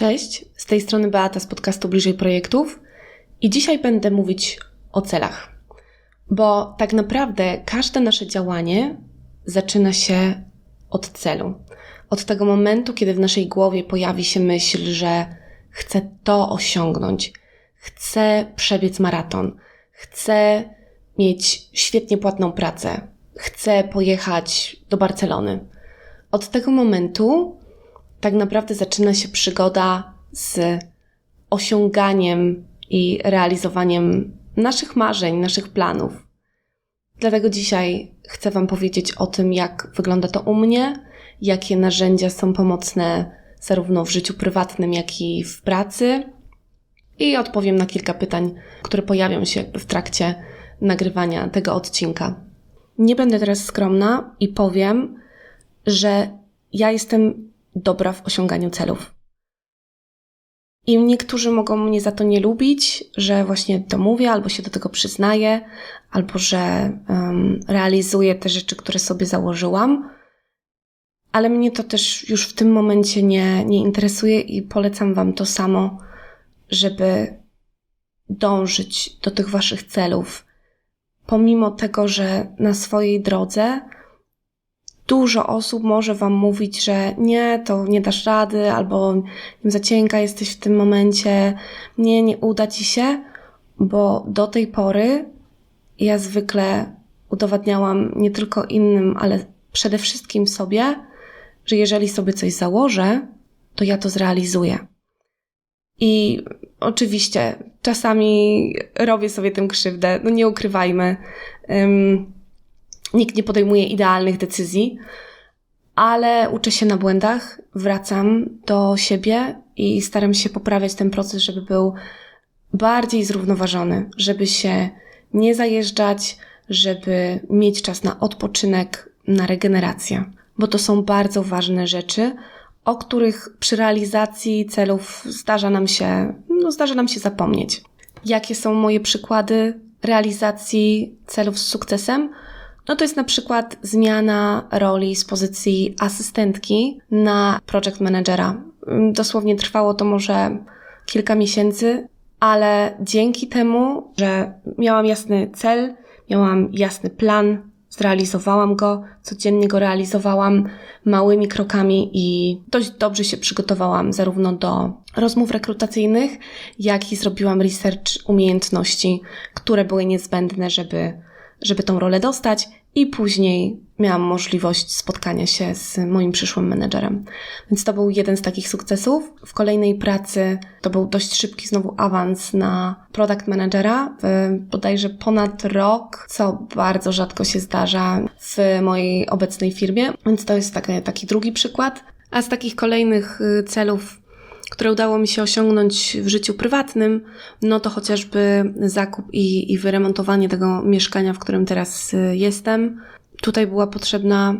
Cześć, z tej strony Beata z podcastu Bliżej Projektów i dzisiaj będę mówić o celach. Bo tak naprawdę każde nasze działanie zaczyna się od celu. Od tego momentu, kiedy w naszej głowie pojawi się myśl, że chcę to osiągnąć, chcę przebiec maraton, chcę mieć świetnie płatną pracę, chcę pojechać do Barcelony. Od tego momentu tak naprawdę zaczyna się przygoda z osiąganiem i realizowaniem naszych marzeń, naszych planów. Dlatego dzisiaj chcę Wam powiedzieć o tym, jak wygląda to u mnie, jakie narzędzia są pomocne zarówno w życiu prywatnym, jak i w pracy. I odpowiem na kilka pytań, które pojawią się w trakcie nagrywania tego odcinka. Nie będę teraz skromna i powiem, że ja jestem dobra w osiąganiu celów. I niektórzy mogą mnie za to nie lubić, że właśnie to mówię, albo się do tego przyznaję, albo że um, realizuję te rzeczy, które sobie założyłam. Ale mnie to też już w tym momencie nie, nie interesuje i polecam Wam to samo, żeby dążyć do tych Waszych celów, pomimo tego, że na swojej drodze dużo osób może Wam mówić, że nie, to nie dasz rady, albo za cienka jesteś w tym momencie, nie, nie uda Ci się, bo do tej pory ja zwykle udowadniałam nie tylko innym, ale przede wszystkim sobie, że jeżeli sobie coś założę, to ja to zrealizuję. I oczywiście czasami robię sobie tym krzywdę, no nie ukrywajmy. Um, Nikt nie podejmuje idealnych decyzji, ale uczę się na błędach, wracam do siebie i staram się poprawiać ten proces, żeby był bardziej zrównoważony, żeby się nie zajeżdżać, żeby mieć czas na odpoczynek, na regenerację, bo to są bardzo ważne rzeczy, o których przy realizacji celów zdarza nam się, no zdarza nam się zapomnieć. Jakie są moje przykłady realizacji celów z sukcesem? No to jest na przykład zmiana roli z pozycji asystentki na project managera. Dosłownie trwało to może kilka miesięcy, ale dzięki temu, że miałam jasny cel, miałam jasny plan, zrealizowałam go, codziennie go realizowałam małymi krokami i dość dobrze się przygotowałam zarówno do rozmów rekrutacyjnych, jak i zrobiłam research umiejętności, które były niezbędne, żeby żeby tą rolę dostać, i później miałam możliwość spotkania się z moim przyszłym menedżerem. Więc to był jeden z takich sukcesów. W kolejnej pracy to był dość szybki znowu awans na product managera, bodajże ponad rok, co bardzo rzadko się zdarza w mojej obecnej firmie. Więc to jest taki, taki drugi przykład. A z takich kolejnych y, celów które udało mi się osiągnąć w życiu prywatnym, no to chociażby zakup i, i wyremontowanie tego mieszkania, w którym teraz y, jestem. Tutaj była potrzebna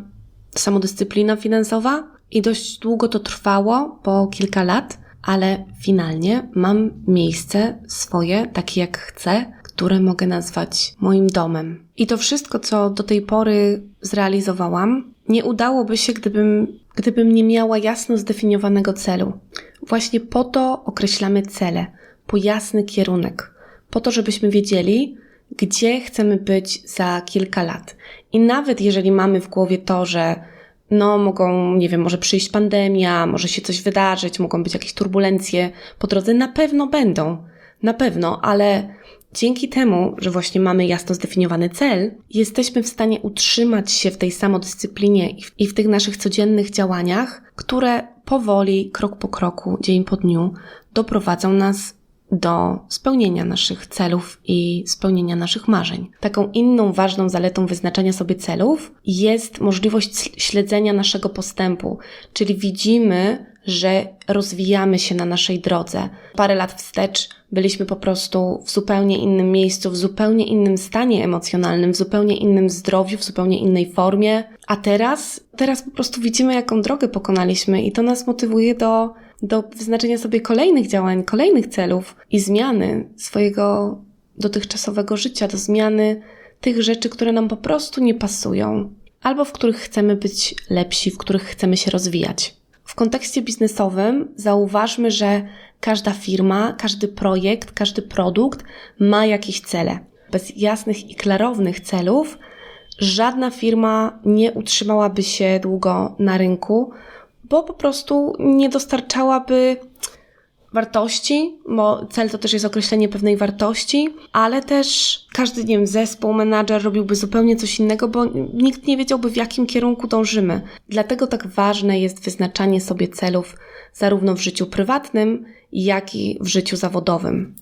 samodyscyplina finansowa i dość długo to trwało, po kilka lat, ale finalnie mam miejsce swoje, takie jak chcę, które mogę nazwać moim domem. I to wszystko, co do tej pory zrealizowałam, nie udałoby się, gdybym, gdybym nie miała jasno zdefiniowanego celu. Właśnie po to określamy cele, po jasny kierunek, po to, żebyśmy wiedzieli, gdzie chcemy być za kilka lat. I nawet jeżeli mamy w głowie to, że no, mogą, nie wiem, może przyjść pandemia, może się coś wydarzyć, mogą być jakieś turbulencje po drodze, na pewno będą, na pewno, ale Dzięki temu, że właśnie mamy jasno zdefiniowany cel, jesteśmy w stanie utrzymać się w tej samodyscyplinie i w tych naszych codziennych działaniach, które powoli, krok po kroku, dzień po dniu doprowadzą nas do spełnienia naszych celów i spełnienia naszych marzeń. Taką inną ważną zaletą wyznaczania sobie celów jest możliwość śledzenia naszego postępu, czyli widzimy, że rozwijamy się na naszej drodze. Parę lat wstecz byliśmy po prostu w zupełnie innym miejscu, w zupełnie innym stanie emocjonalnym, w zupełnie innym zdrowiu, w zupełnie innej formie, a teraz, teraz po prostu widzimy, jaką drogę pokonaliśmy i to nas motywuje do, do wyznaczenia sobie kolejnych działań, kolejnych celów i zmiany swojego dotychczasowego życia, do zmiany tych rzeczy, które nam po prostu nie pasują, albo w których chcemy być lepsi, w których chcemy się rozwijać. W kontekście biznesowym zauważmy, że każda firma, każdy projekt, każdy produkt ma jakieś cele. Bez jasnych i klarownych celów żadna firma nie utrzymałaby się długo na rynku, bo po prostu nie dostarczałaby wartości, bo cel to też jest określenie pewnej wartości, ale też każdy, nie wiem, zespół, menadżer robiłby zupełnie coś innego, bo nikt nie wiedziałby, w jakim kierunku dążymy. Dlatego tak ważne jest wyznaczanie sobie celów zarówno w życiu prywatnym, jak i w życiu zawodowym.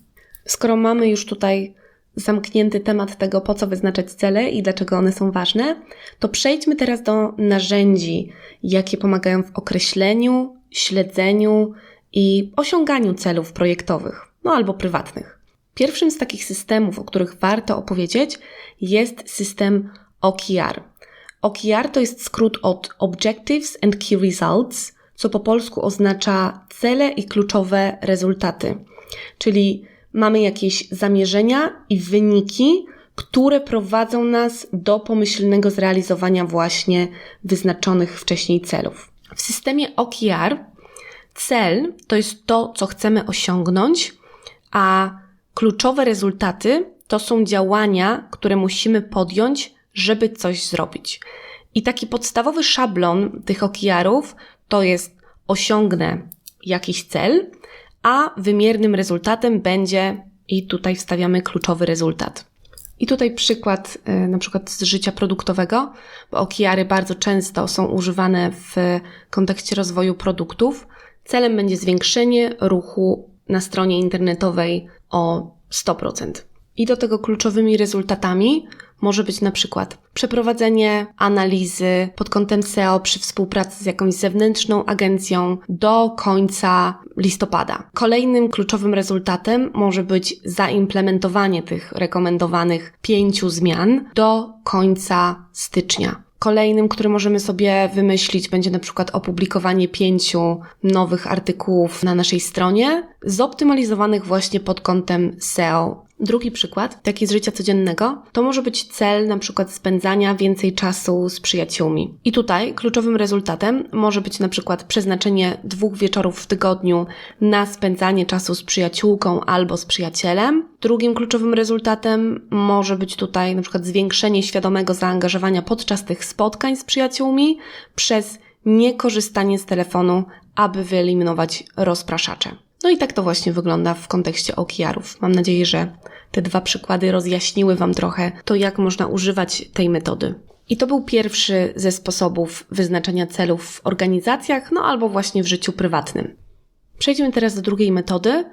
Skoro mamy już tutaj zamknięty temat tego, po co wyznaczać cele i dlaczego one są ważne, to przejdźmy teraz do narzędzi, jakie pomagają w określeniu, śledzeniu i osiąganiu celów projektowych, no albo prywatnych. Pierwszym z takich systemów, o których warto opowiedzieć, jest system OKR. OKR to jest skrót od Objectives and Key Results, co po polsku oznacza cele i kluczowe rezultaty. Czyli mamy jakieś zamierzenia i wyniki, które prowadzą nas do pomyślnego zrealizowania właśnie wyznaczonych wcześniej celów. W systemie OKR cel to jest to, co chcemy osiągnąć, a kluczowe rezultaty to są działania, które musimy podjąć, żeby coś zrobić. I taki podstawowy szablon tych OKR-ów to jest osiągnę jakiś cel, a wymiernym rezultatem będzie, i tutaj wstawiamy kluczowy rezultat. I tutaj przykład y, na przykład z życia produktowego, bo OKR-y bardzo często są używane w kontekście rozwoju produktów. Celem będzie zwiększenie ruchu na stronie internetowej o 100%. I do tego kluczowymi rezultatami może być na przykład przeprowadzenie analizy pod kątem SEO przy współpracy z jakąś zewnętrzną agencją do końca listopada. Kolejnym kluczowym rezultatem może być zaimplementowanie tych rekomendowanych pięciu zmian do końca stycznia. Kolejnym, który możemy sobie wymyślić, będzie na przykład opublikowanie pięciu nowych artykułów na naszej stronie, zoptymalizowanych właśnie pod kątem SEO Drugi przykład, taki z życia codziennego, to może być cel na przykład spędzania więcej czasu z przyjaciółmi. I tutaj kluczowym rezultatem może być na przykład przeznaczenie dwóch wieczorów w tygodniu na spędzanie czasu z przyjaciółką albo z przyjacielem. Drugim kluczowym rezultatem może być tutaj na przykład zwiększenie świadomego zaangażowania podczas tych spotkań z przyjaciółmi przez niekorzystanie z telefonu, aby wyeliminować rozpraszacze. No i tak to właśnie wygląda w kontekście OKR-ów. Mam nadzieję, że te dwa przykłady rozjaśniły Wam trochę to, jak można używać tej metody. I to był pierwszy ze sposobów wyznaczania celów w organizacjach, no albo właśnie w życiu prywatnym. Przejdźmy teraz do drugiej metody.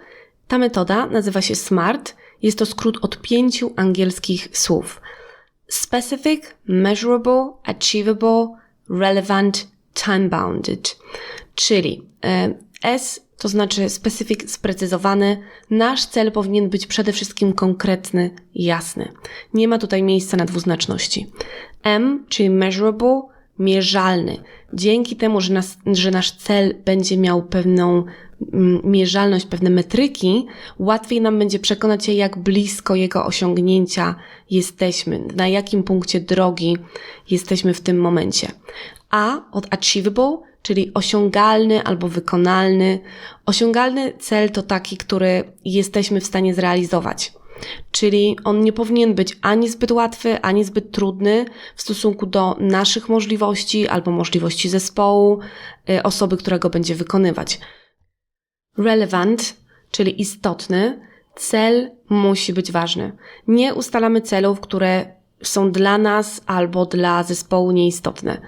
Ta metoda nazywa się SMART. Jest to skrót od pięciu angielskich słów: Specific, Measurable, Achievable, Relevant, Time Bounded. Czyli e, S to znaczy specyfik sprecyzowany. Nasz cel powinien być przede wszystkim konkretny i jasny. Nie ma tutaj miejsca na dwuznaczności. M, czyli measurable, mierzalny. Dzięki temu, że, nas, że nasz cel będzie miał pewną mm, mierzalność, pewne metryki, łatwiej nam będzie przekonać się, jak blisko jego osiągnięcia jesteśmy, na jakim punkcie drogi jesteśmy w tym momencie. A od achievable czyli osiągalny albo wykonalny. Osiągalny cel to taki, który jesteśmy w stanie zrealizować. Czyli on nie powinien być ani zbyt łatwy, ani zbyt trudny w stosunku do naszych możliwości albo możliwości zespołu, y, osoby, która go będzie wykonywać. Relevant, czyli istotny, cel musi być ważny. Nie ustalamy celów, które są dla nas albo dla zespołu nieistotne.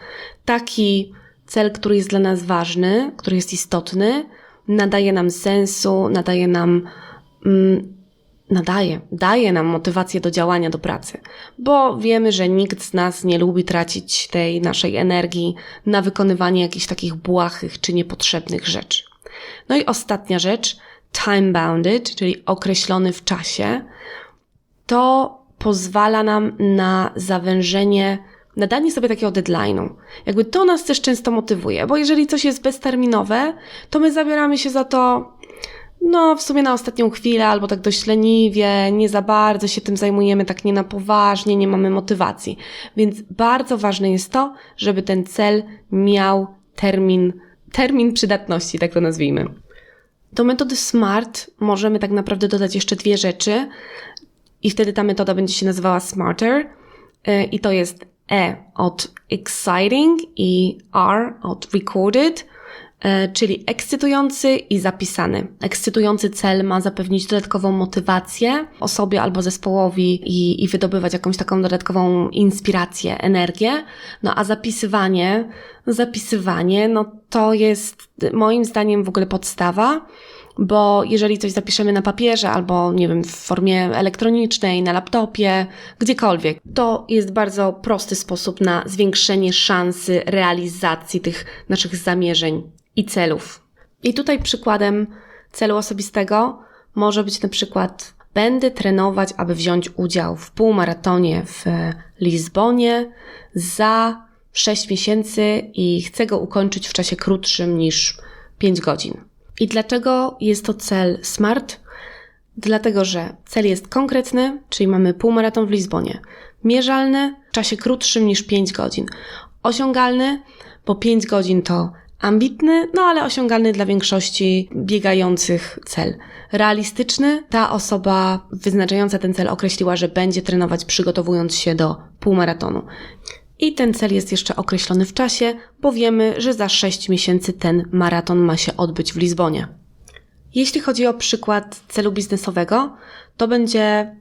Taki cel, który jest dla nas ważny, który jest istotny, nadaje nam sensu, nadaje nam, mm, nadaje, daje nam motywację do działania, do pracy, bo wiemy, że nikt z nas nie lubi tracić tej naszej energii na wykonywanie jakichś takich błahych czy niepotrzebnych rzeczy. No i ostatnia rzecz, time bounded, czyli określony w czasie, to pozwala nam na zawężenie nadanie sobie takiego deadline'u. Jakby to nas też często motywuje, bo jeżeli coś jest bezterminowe, to my zabieramy się za to no, w sumie na ostatnią chwilę, albo tak dość leniwie, nie za bardzo się tym zajmujemy, tak nie na poważnie, nie mamy motywacji. Więc bardzo ważne jest to, żeby ten cel miał termin termin przydatności, tak to nazwijmy. Do metody SMART możemy tak naprawdę dodać jeszcze dwie rzeczy i wtedy ta metoda będzie się nazywała SMARTER y, i to jest E od exciting i R od recorded, y, czyli ekscytujący i zapisany. Ekscytujący cel ma zapewnić dodatkową motywację osobie albo zespołowi i, i wydobywać jakąś taką dodatkową inspirację, energię. No a zapisywanie, zapisywanie, no to jest moim zdaniem w ogóle podstawa bo jeżeli coś zapiszemy na papierze albo, nie wiem, w formie elektronicznej, na laptopie, gdziekolwiek, to jest bardzo prosty sposób na zwiększenie szansy realizacji tych naszych zamierzeń i celów. I tutaj przykładem celu osobistego może być na przykład będę trenować, aby wziąć udział w półmaratonie w Lizbonie za 6 miesięcy i chcę go ukończyć w czasie krótszym niż 5 godzin. I dlaczego jest to cel SMART? Dlatego, że cel jest konkretny, czyli mamy półmaraton w Lizbonie, mierzalny w czasie krótszym niż 5 godzin, osiągalny, bo 5 godzin to ambitny, no ale osiągalny dla większości biegających cel. Realistyczny, ta osoba wyznaczająca ten cel określiła, że będzie trenować przygotowując się do półmaratonu. I ten cel jest jeszcze określony w czasie, bo wiemy, że za 6 miesięcy ten maraton ma się odbyć w Lizbonie. Jeśli chodzi o przykład celu biznesowego, to będzie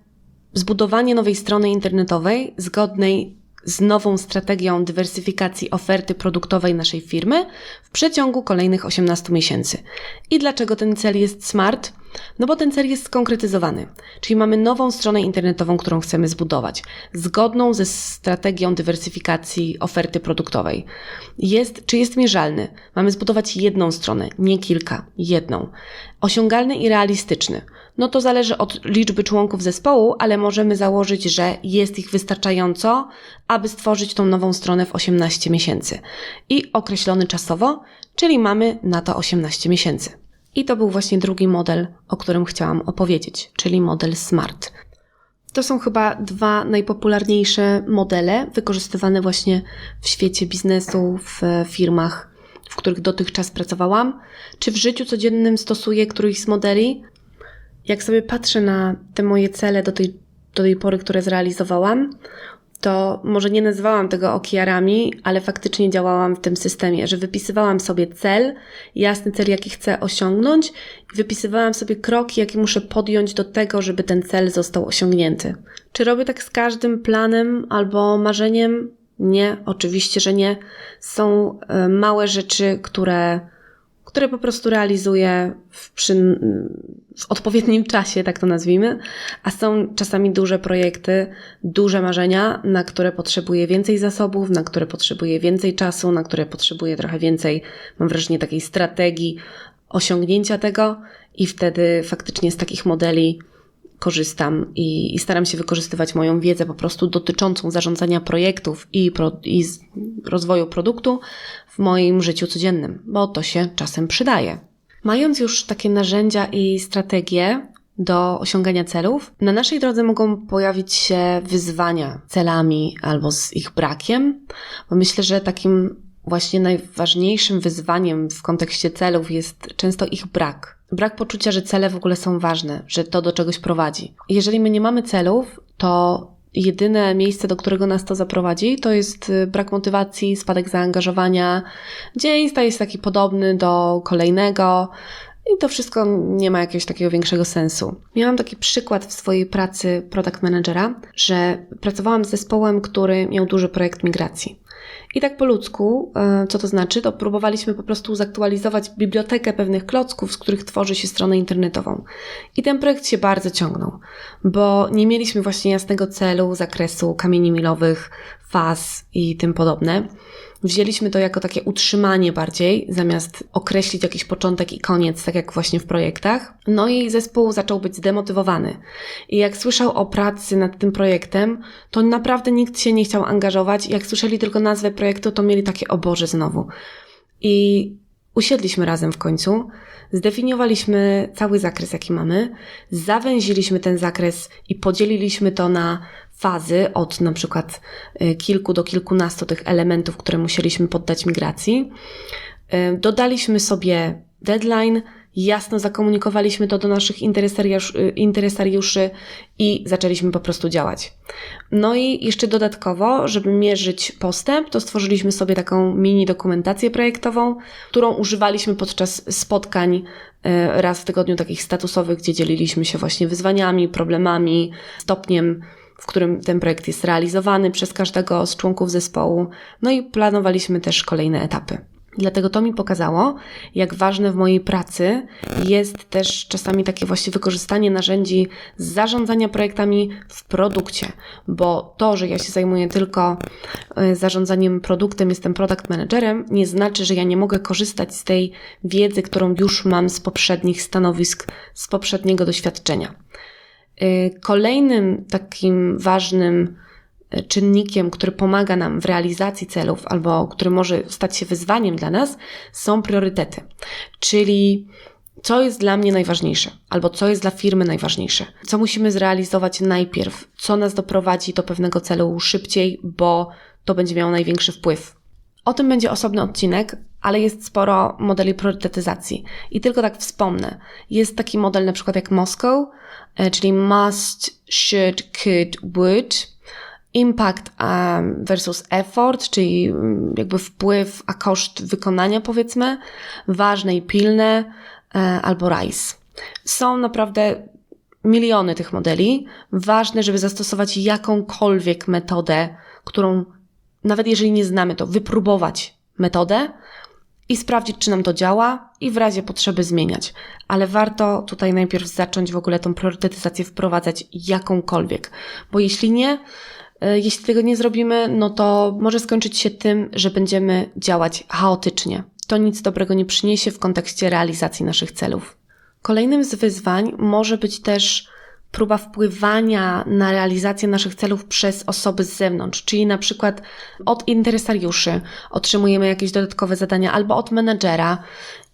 zbudowanie nowej strony internetowej zgodnej z nową strategią dywersyfikacji oferty produktowej naszej firmy w przeciągu kolejnych 18 miesięcy. I dlaczego ten cel jest smart? No bo ten cel jest skonkretyzowany, czyli mamy nową stronę internetową, którą chcemy zbudować, zgodną ze strategią dywersyfikacji oferty produktowej. Jest, czy jest mierzalny? Mamy zbudować jedną stronę, nie kilka, jedną. Osiągalny i realistyczny. No to zależy od liczby członków zespołu, ale możemy założyć, że jest ich wystarczająco, aby stworzyć tą nową stronę w 18 miesięcy. I określony czasowo, czyli mamy na to 18 miesięcy. I to był właśnie drugi model, o którym chciałam opowiedzieć, czyli model SMART. To są chyba dwa najpopularniejsze modele wykorzystywane właśnie w świecie biznesu, w firmach, w których dotychczas pracowałam. Czy w życiu codziennym stosuję któryś z modeli? Jak sobie patrzę na te moje cele do tej, do tej pory, które zrealizowałam, to może nie nazywałam tego okiarami, ale faktycznie działałam w tym systemie, że wypisywałam sobie cel, jasny cel, jaki chcę osiągnąć, i wypisywałam sobie kroki, jakie muszę podjąć do tego, żeby ten cel został osiągnięty. Czy robię tak z każdym planem albo marzeniem? Nie, oczywiście, że nie. Są e, małe rzeczy, które które po prostu realizuję w, przy, w odpowiednim czasie, tak to nazwijmy, a są czasami duże projekty, duże marzenia, na które potrzebuję więcej zasobów, na które potrzebuję więcej czasu, na które potrzebuję trochę więcej, mam wrażenie, takiej strategii osiągnięcia tego i wtedy faktycznie z takich modeli korzystam i, i, staram się wykorzystywać moją wiedzę po prostu dotyczącą zarządzania projektów i, pro, i rozwoju produktu w moim życiu codziennym, bo to się czasem przydaje. Mając już takie narzędzia i strategie do osiągania celów, na naszej drodze mogą pojawić się wyzwania celami albo z ich brakiem, bo myślę, że takim właśnie najważniejszym wyzwaniem w kontekście celów jest często ich brak. Brak poczucia, że cele w ogóle są ważne, że to do czegoś prowadzi. Jeżeli my nie mamy celów, to jedyne miejsce, do którego nas to zaprowadzi, to jest y, brak motywacji, spadek zaangażowania. Dzień staje się taki podobny do kolejnego. I to wszystko nie ma jakiegoś takiego większego sensu. Miałam taki przykład w swojej pracy product managera, że pracowałam z zespołem, który miał duży projekt migracji. I tak po ludzku, e, co to znaczy? To próbowaliśmy po prostu zaktualizować bibliotekę pewnych klocków, z których tworzy się stronę internetową. I ten projekt się bardzo ciągnął, bo nie mieliśmy właśnie jasnego celu, zakresu kamieni milowych, faz i tym podobne. Wzięliśmy to jako takie utrzymanie bardziej, zamiast określić jakiś początek i koniec, tak jak właśnie w projektach. No i zespół zaczął być zdemotywowany. I jak słyszał o pracy nad tym projektem, to naprawdę nikt się nie chciał angażować. Jak słyszeli tylko nazwę projektu, to mieli takie, o Boże, znowu. I usiedliśmy razem w końcu, zdefiniowaliśmy cały zakres, jaki mamy, zawęziliśmy ten zakres i podzieliliśmy to na fazy od na przykład y, kilku do kilkunastu tych elementów, które musieliśmy poddać migracji. Y, dodaliśmy sobie deadline, jasno zakomunikowaliśmy to do naszych interesariuszy, interesariuszy i zaczęliśmy po prostu działać. No i jeszcze dodatkowo, żeby mierzyć postęp, to stworzyliśmy sobie taką mini dokumentację projektową, którą używaliśmy podczas spotkań e, raz w tygodniu takich statusowych, gdzie dzieliliśmy się właśnie wyzwaniami, problemami, stopniem w którym ten projekt jest realizowany przez każdego z członków zespołu, no i planowaliśmy też kolejne etapy. Dlatego to mi pokazało, jak ważne w mojej pracy jest też czasami takie właśnie wykorzystanie narzędzi zarządzania projektami w produkcie, bo to, że ja się zajmuję tylko e, zarządzaniem produktem, jestem product managerem, nie znaczy, że ja nie mogę korzystać z tej wiedzy, którą już mam z poprzednich stanowisk, z poprzedniego doświadczenia. E, kolejnym takim ważnym czynnikiem, który pomaga nam w realizacji celów albo który może stać się wyzwaniem dla nas, są priorytety. Czyli co jest dla mnie najważniejsze, albo co jest dla firmy najważniejsze, co musimy zrealizować najpierw, co nas doprowadzi do pewnego celu szybciej, bo to będzie miało największy wpływ. O tym będzie osobny odcinek, ale jest sporo modeli priorytetyzacji. I tylko tak wspomnę. Jest taki model na przykład jak Moscow, e, czyli must, should, could, would impact versus effort, czyli mm, jakby wpływ, a koszt wykonania, powiedzmy, ważne i pilne, e, albo RISE. Są naprawdę miliony tych modeli. Ważne, żeby zastosować jakąkolwiek metodę, którą, nawet jeżeli nie znamy, to wypróbować metodę i sprawdzić, czy nam to działa i w razie potrzeby zmieniać. Ale warto tutaj najpierw zacząć w ogóle tą priorytetyzację wprowadzać jakąkolwiek, bo jeśli nie, jeśli tego nie zrobimy, no to może skończyć się tym, że będziemy działać chaotycznie. To nic dobrego nie przyniesie w kontekście realizacji naszych celów. Kolejnym z wyzwań może być też próba wpływania na realizację naszych celów przez osoby z zewnątrz, czyli na przykład od interesariuszy otrzymujemy jakieś dodatkowe zadania albo od menedżera.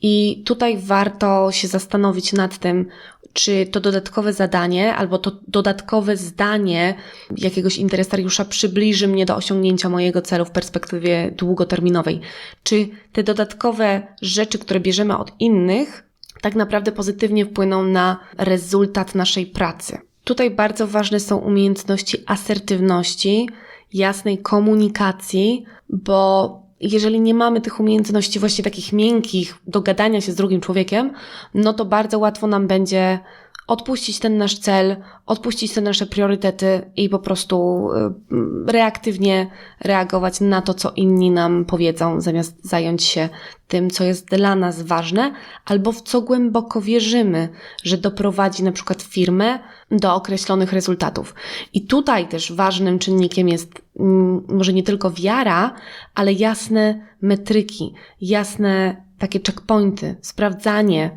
I tutaj warto się zastanowić nad tym, czy to dodatkowe zadanie albo to dodatkowe zdanie jakiegoś interesariusza przybliży mnie do osiągnięcia mojego celu w perspektywie długoterminowej. Czy te dodatkowe rzeczy, które bierzemy od innych, tak naprawdę pozytywnie wpłyną na rezultat naszej pracy. Tutaj bardzo ważne są umiejętności asertywności, jasnej komunikacji, bo jeżeli nie mamy tych umiejętności właśnie takich miękkich do gadania się z drugim człowiekiem, no to bardzo łatwo nam będzie odpuścić ten nasz cel, odpuścić te nasze priorytety i po prostu y, reaktywnie reagować na to, co inni nam powiedzą, zamiast zająć się tym, co jest dla nas ważne, albo w co głęboko wierzymy, że doprowadzi na przykład firmę do określonych rezultatów. I tutaj też ważnym czynnikiem jest mm, może nie tylko wiara, ale jasne metryki, jasne takie checkpointy, sprawdzanie,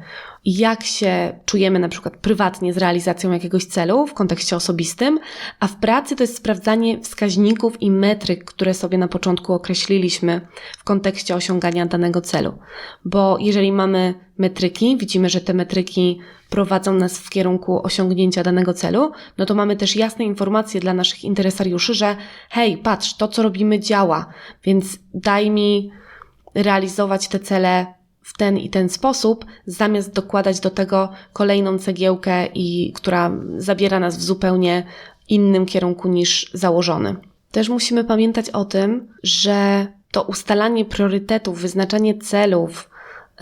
jak się czujemy na przykład prywatnie z realizacją jakiegoś celu w kontekście osobistym, a w pracy to jest sprawdzanie wskaźników i metryk, które sobie na początku określiliśmy w kontekście osiągania danego celu. Bo jeżeli mamy metryki, widzimy, że te metryki prowadzą nas w kierunku osiągnięcia danego celu, no to mamy też jasne informacje dla naszych interesariuszy, że hej, patrz, to co robimy działa, więc daj mi realizować te cele w ten i ten sposób, zamiast dokładać do tego kolejną cegiełkę, i, która zabiera nas w zupełnie innym kierunku niż założony. Też musimy pamiętać o tym, że to ustalanie priorytetów, wyznaczanie celów,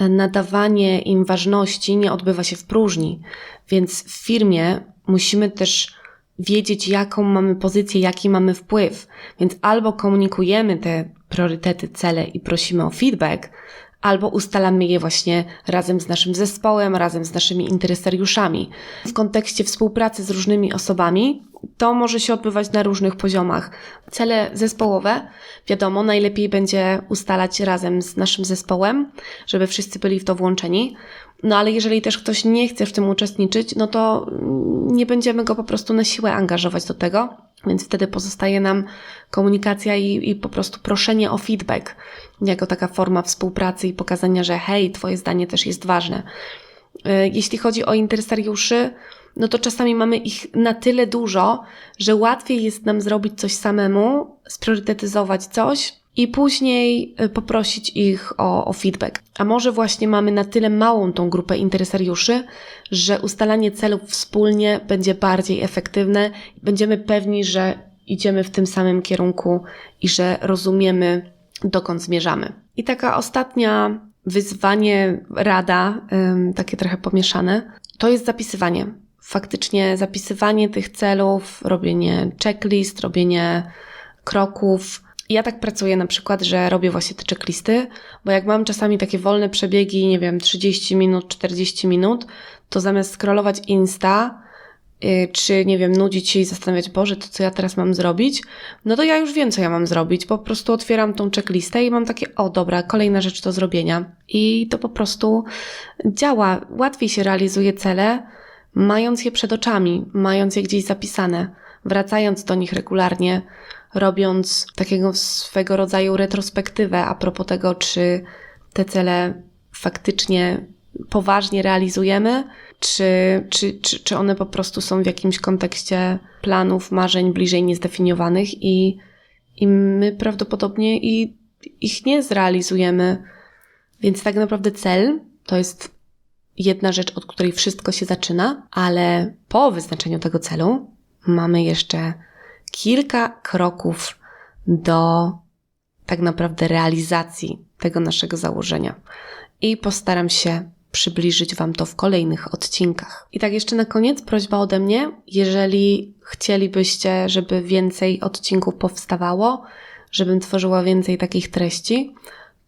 nadawanie im ważności nie odbywa się w próżni. Więc w firmie musimy też wiedzieć, jaką mamy pozycję, jaki mamy wpływ. Więc albo komunikujemy te priorytety, cele i prosimy o feedback, albo ustalamy je właśnie razem z naszym zespołem, razem z naszymi interesariuszami. W kontekście współpracy z różnymi osobami to może się odbywać na różnych poziomach. Cele zespołowe, wiadomo, najlepiej będzie ustalać razem z naszym zespołem, żeby wszyscy byli w to włączeni. No ale jeżeli też ktoś nie chce w tym uczestniczyć, no to nie będziemy go po prostu na siłę angażować do tego, więc wtedy pozostaje nam komunikacja i, i po prostu proszenie o feedback, jako taka forma współpracy i pokazania, że hej, Twoje zdanie też jest ważne. E, jeśli chodzi o interesariuszy, no to czasami mamy ich na tyle dużo, że łatwiej jest nam zrobić coś samemu, spriorytetyzować coś, i później y, poprosić ich o, o feedback. A może właśnie mamy na tyle małą tą grupę interesariuszy, że ustalanie celów wspólnie będzie bardziej efektywne, będziemy pewni, że idziemy w tym samym kierunku i że rozumiemy, dokąd zmierzamy. I taka ostatnia wyzwanie, rada, takie trochę pomieszane, to jest zapisywanie. Faktycznie zapisywanie tych celów, robienie checklist, robienie kroków. Ja tak pracuję na przykład, że robię właśnie te checklisty, bo jak mam czasami takie wolne przebiegi, nie wiem, 30 minut, 40 minut, to zamiast scrollować Insta, czy nie wiem, nudzić się i zastanawiać, Boże, to co ja teraz mam zrobić, no to ja już wiem, co ja mam zrobić. Po prostu otwieram tą checklistę i mam takie, o dobra, kolejna rzecz do zrobienia. I to po prostu działa. Łatwiej się realizuje cele, mając je przed oczami, mając je gdzieś zapisane, wracając do nich regularnie, robiąc takiego swego rodzaju retrospektywę a propos tego, czy te cele faktycznie poważnie realizujemy, czy, czy, czy, czy one po prostu są w jakimś kontekście planów, marzeń bliżej niezdefiniowanych i, i my prawdopodobnie i, ich nie zrealizujemy. Więc tak naprawdę cel to jest jedna rzecz, od której wszystko się zaczyna, ale po wyznaczeniu tego celu mamy jeszcze kilka kroków do tak naprawdę realizacji tego naszego założenia. I postaram się przybliżyć Wam to w kolejnych odcinkach. I tak jeszcze na koniec prośba ode mnie, jeżeli chcielibyście, żeby więcej odcinków powstawało, żebym tworzyła więcej takich treści,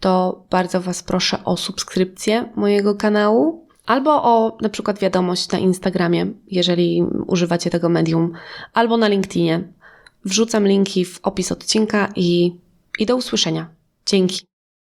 to bardzo Was proszę o subskrypcję mojego kanału albo o na przykład wiadomość na Instagramie, jeżeli używacie tego medium, albo na LinkedInie. Wrzucam linki w opis odcinka i, i do usłyszenia. Dzięki.